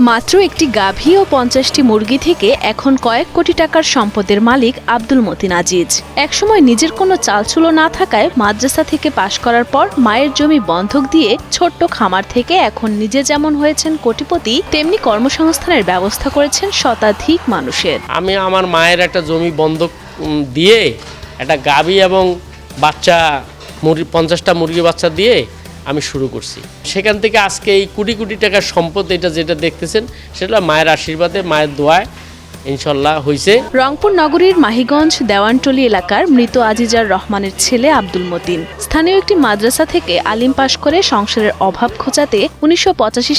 মাত্র একটি গাভী ও পঞ্চাশটি মুরগি থেকে এখন কয়েক কোটি টাকার সম্পদের মালিক আব্দুল মতিন আজিজ। একসময় নিজের কোনো চালচুলো না থাকায় মাদ্রাসা থেকে পাশ করার পর মায়ের জমি বন্ধক দিয়ে ছোট্ট খামার থেকে এখন নিজে যেমন হয়েছেন কোটিপতি, তেমনি কর্মসংস্থানের ব্যবস্থা করেছেন শতাধিক মানুষের। আমি আমার মায়ের একটা জমি বন্ধক দিয়ে একটা গাভী এবং বাচ্চা, মুরগি, পঞ্চাশটা মুরগি বাচ্চা দিয়ে আমি শুরু করছি। সেখান থেকে আজকে এই কোটি কোটি টাকার সম্পদ এটা যেটা দেখতেছেন, সেটা মায়ের আশীর্বাদে, মায়ের দোয়ায় ইনশাল্লাহ হয়েছে রংপুর নগরীর মাহিগঞ্জ দেওয়ানটলি এলাকার মৃত আজিজার রহমানের ছেলে আব্দুল মতিন। স্থানীয় একটি মাদ্রাসা থেকে আলিম পাশ করে সংসারের অভাব খোঁচাতে উনিশশো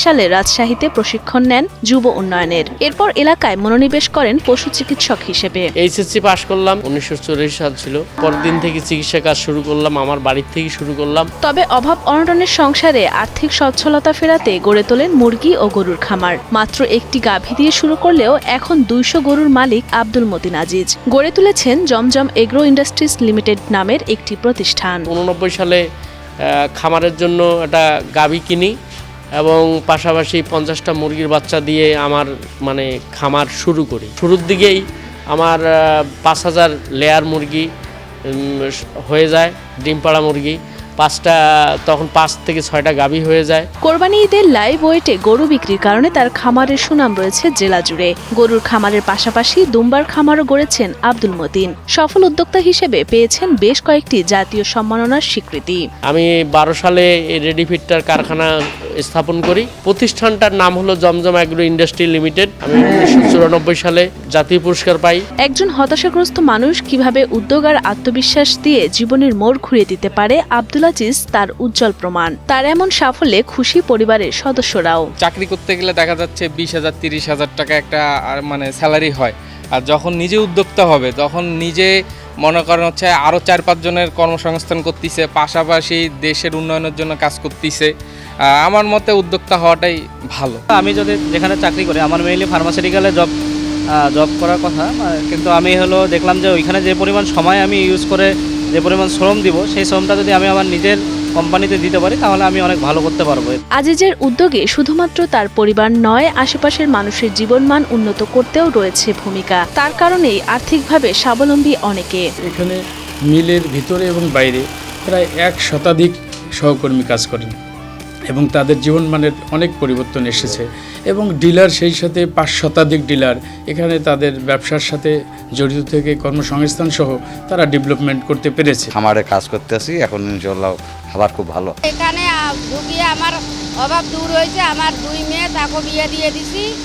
সালে রাজশাহীতে প্রশিক্ষণ নেন যুব উন্নয়নের। এরপর এলাকায় মনোনিবেশ করেন পশু চিকিৎসক হিসেবে। এইচএসসি পাশ করলাম উনিশশো চল্লিশ সাল ছিল। পরের দিন থেকে চিকিৎসা কাজ শুরু করলাম আমার বাড়ির থেকে শুরু করলাম। তবে অভাব অনটনের সংসারে আর্থিক সচ্ছলতা ফেরাতে গড়ে তোলেন মুরগি ও গরুর খামার। মাত্র একটি গাভী দিয়ে শুরু করলেও এখন দুইশো গরুর মালিক আব্দুল মতিন আজিজ। গড়ে তুলেছেন জমজম এগ্রো ইন্ডাস্ট্রিজ লিমিটেড নামের একটি প্রতিষ্ঠান। উননব্বই সালে খামারের জন্য একটা গাভী কিনি এবং পাশাপাশি পঞ্চাশটা মুরগির বাচ্চা দিয়ে আমার মানে খামার শুরু করি। শুরুর দিকেই আমার পাঁচ হাজার লেয়ার মুরগি হয়ে যায় ডিম পাড়া মুরগি। পাঁচটা তখন পাঁচ থেকে ছয়টা গাভী হয়ে যায়। কোরবানি ঈদের লাইভ ওয়েটে গরু বিক্রির কারণে তার খামারের সুনাম রয়েছে জেলা জুড়ে। গরুর খামারের পাশাপাশি দুম্বার খামারও গড়েছেন আব্দুল মতিন। সফল উদ্যোক্তা হিসেবে পেয়েছেন বেশ কয়েকটি জাতীয় সম্মাননার স্বীকৃতি। আমি বারো সালে এই রেডি ফিটটার কারখানা স্থাপন করি। প্রতিষ্ঠানটার নাম হলো জমজম অ্যাগ্রো ইন্ডাস্ট্রি লিমিটেড। আমি উনিশশো চুরানব্বই সালে জাতীয় পুরস্কার পাই। একজন হতাশাগ্রস্ত মানুষ কীভাবে উদ্যোগ আর আত্মবিশ্বাস দিয়ে জীবনের মোড় ঘুরিয়ে দিতে পারে আব্দুল আজিজ তার উজ্জ্বল প্রমাণ। তার এমন সাফল্যে খুশি পরিবারের সদস্যরাও। চাকরি করতে গেলে দেখা যাচ্ছে বিশ হাজার তিরিশ হাজার টাকা একটা মানে স্যালারি হয়। আর যখন নিজে উদ্যোক্তা হবে তখন নিজে মনে করেন হচ্ছে আরও চার পাঁচজনের কর্মসংস্থান করতেছে পাশাপাশি দেশের উন্নয়নের জন্য কাজ করতেছে। আমার মতে উদ্যোক্তা হওয়াটাই ভালো। আমি যদি যেখানে চাকরি করি আমার মেইনলি ফার্মাসিউটিক্যালে জব জব করার কথা কিন্তু আমি হলো দেখলাম যে ওইখানে যে পরিমাণ সময় আমি ইউজ করে যে পরিমাণ শ্রম দিব সেই শ্রমটা যদি আমি আমার নিজের কোম্পানিতে দিতে পারি তাহলে আমি অনেক ভালো করতে পারব। আজিজের উদ্যোগে শুধুমাত্র তার পরিবার নয় আশেপাশের মানুষের জীবনমান উন্নত করতেও রয়েছে ভূমিকা। তার কারণেই আর্থিকভাবে স্বাবলম্বী অনেকে। এখানে মিলের ভিতরে এবং বাইরে প্রায় এক শতাধিক সহকর্মী কাজ করেন। এবং তাদের জীবনমানের অনেক পরিবর্তন এসেছে। এবং ডিলার সেই সাথে পাঁচ শতাধিক ডিলার এখানে তাদের ব্যবসার সাথে জড়িত থেকে কর্মসংস্থান সহ তারা ডেভেলপমেন্ট করতে পেরেছে। খামারে কাজ করতে করতেছি এখন ইনশাল্লাহ খাবার খুব ভালো। এখানে ঢুকিয়ে আমার অভাব দূর হয়েছে আমার দুই মেয়ে তাকে বিয়ে দিয়ে দিছি।